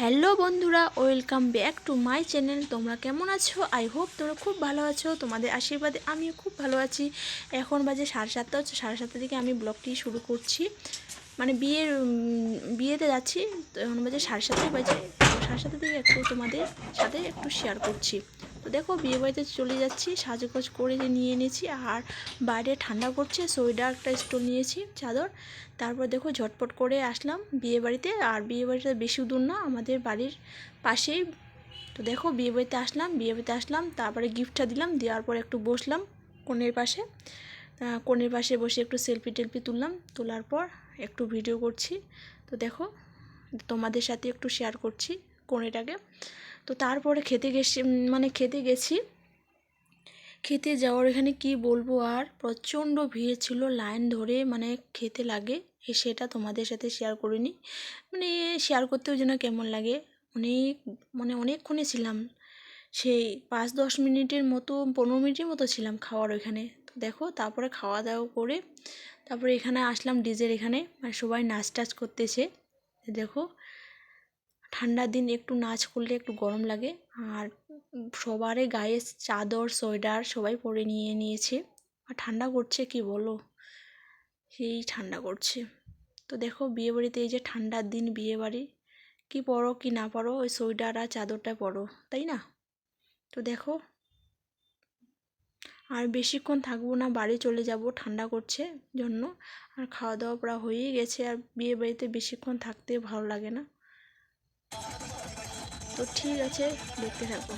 Hello বন্ধুরা, welcome back to my channel. তোমরা কেমন আছো? আই হোপ তোমরা খুব ভালো আছো। তোমাদের আশীর্বাদে আমিও খুব ভালো আছি। এখন বাজে সাড়ে সাতটা হচ্ছে, সাড়ে সাতটা থেকে আমি ব্লগটি শুরু করছি। মানে বিয়ের বিয়েতে যাচ্ছি, তো এখন বাজে সাড়ে সাতটা বাজে। সাড়ে সাতটা থেকে একটু তোমাদের সাথে একটু শেয়ার করছি। তো দেখো, বিয়ে বাড়িতে চলে যাচ্ছি, সাজগোজ করে যে নিয়ে নিয়েছি আর বাইরে ঠান্ডা করছে সোয়েটার একটা স্টোল নিয়েছি, চাদর। তারপর দেখো, ঝটপট করে আসলাম বিয়ে বাড়িতে, আর বিয়ে বাড়িটা বেশি দূর না, আমাদের বাড়ির পাশেই। তো দেখো, বিয়ে বাড়িতে আসলাম, বিয়ে বাড়িতে আসলাম, তারপরে গিফটটা দিলাম, দেওয়ার পর একটু বসলাম কনের পাশে। কনের পাশে বসে একটু সেলফি টেলফি তুললাম, তোলার পর একটু ভিডিও করছি। তো দেখো, তোমাদের সাথে একটু শেয়ার করছি কনেটাকে। তো তারপরে খেতে গেছি মানে খেতে গেছি। খেতে যাওয়ার এখানে কি বলব আর? প্রচণ্ড ভিড় ছিল লাইন ধরে মানে খেতে লাগে। সেটা তোমাদের সাথে শেয়ার করিনি। মানে শেয়ার করতেও যেন কেমন লাগে। অনেক মানে অনেকক্ষণে ছিলাম। সেই পাঁচ দশ মিনিটের মতো, পনেরো মিনিটের মতো ছিলাম খাওয়ার ওইখানে। তো দেখো, তারপরে খাওয়া দাওয়া করে তারপরে এখানে আসলাম ডিজের এখানে। মানে সবাই নাচ টাচ করতেছে। দেখো ঠান্ডার দিন একটু নাচ করলে একটু গরম লাগে। আর সবারই গায়ে চাদর, সোয়েটার সবাই পরে নিয়ে নিয়েছে। আর ঠান্ডা করছে কি বলো? সেই ঠান্ডা করছে। তো দেখো বিয়ে বাড়িতে এই যে ঠান্ডার দিন বিয়ে বাড়ি কি পরো কি না পরো, ওই সোয়েটার আর চাদরটা পরো, তাই না? তো দেখো, আর বেশিক্ষণ থাকব না, বাড়ি চলে যাব ঠান্ডা করছে জন্য। আর খাওয়া দাওয়া প্রায় হয়েই গেছে, আর বিয়ে বাড়িতে বেশিক্ষণ থাকতে ভালো লাগে না। তো ঠিক আছে, দেখতে থাকো।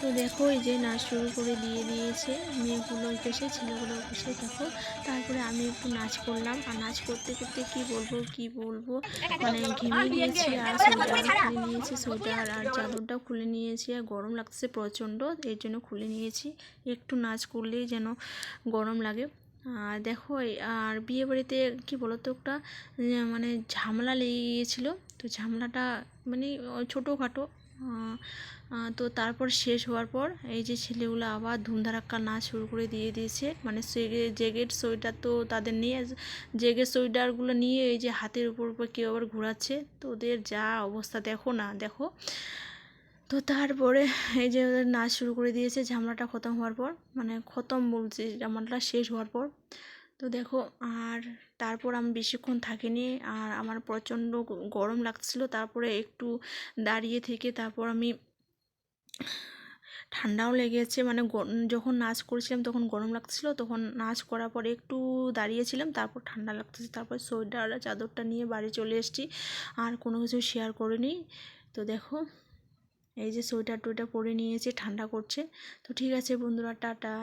তো দেখো, এই যে নাচ শুরু করে দিয়ে দিয়েছে। মেয়েগুলো পেশে ছেলেগুলো পেশে দেখো। তারপরে আমি একটু নাচ করলাম। আর নাচ করতে করতে কি বলব কি বলব? মানে ঘেমে গিয়েছি, আর সোয়েটার খুলে নিয়েছি, সোয়েটার আর চাদরটাও খুলে নিয়েছি। আর গরম লাগছে প্রচণ্ড, এর জন্য খুলে নিয়েছি। একটু নাচ করলেই যেন গরম লাগে। আর দেখো আর বিয়ে বাড়িতে কী তো একটা মানে ঝামেলা লেগে গিয়েছিল তো ঝামেলাটা মানে ছোটোখাটো তো তারপর শেষ হওয়ার পর এই যে ছেলেগুলো আবার ধুমধারাক্কা নাচ শুরু করে দিয়ে দিয়েছে। মানে জেগের সোয়েটার তো তাদের নিয়ে, জেগের সোয়েটারগুলো নিয়ে এই যে হাতের উপর উপর কেউ আবার ঘোরাচ্ছে। তো ওদের যা অবস্থা দেখো না, দেখো। তো তারপরে এই যে ওদের নাচ শুরু করে দিয়েছে, ঝামেলাটা খতম হওয়ার পর মানে খতম বলছি, ঝামেলাটা শেষ হওয়ার পর। তো দেখো, আর তারপর আমি বেশিক্ষণ থাকিনি, আর আমার প্রচণ্ড গরম লাগছিল। তারপরে একটু দাঁড়িয়ে থেকে তারপর আমি ঠান্ডাও লেগেছে মানে যখন নাচ করছিলাম তখন গরম লাগছিল, তখন নাচ করার পরে একটু দাঁড়িয়েছিলাম, তারপর ঠান্ডা লাগতেছে। তারপর সোয়েটার চাদরটা নিয়ে বাড়ি চলে এসেছি, আর কোনো কিছু শেয়ার করিনি। তো দেখো এই যে সোয়েটার টোয়েটার পরে নিয়েছে ঠান্ডা করছে। তো ঠিক আছে বন্ধুরা টাটা।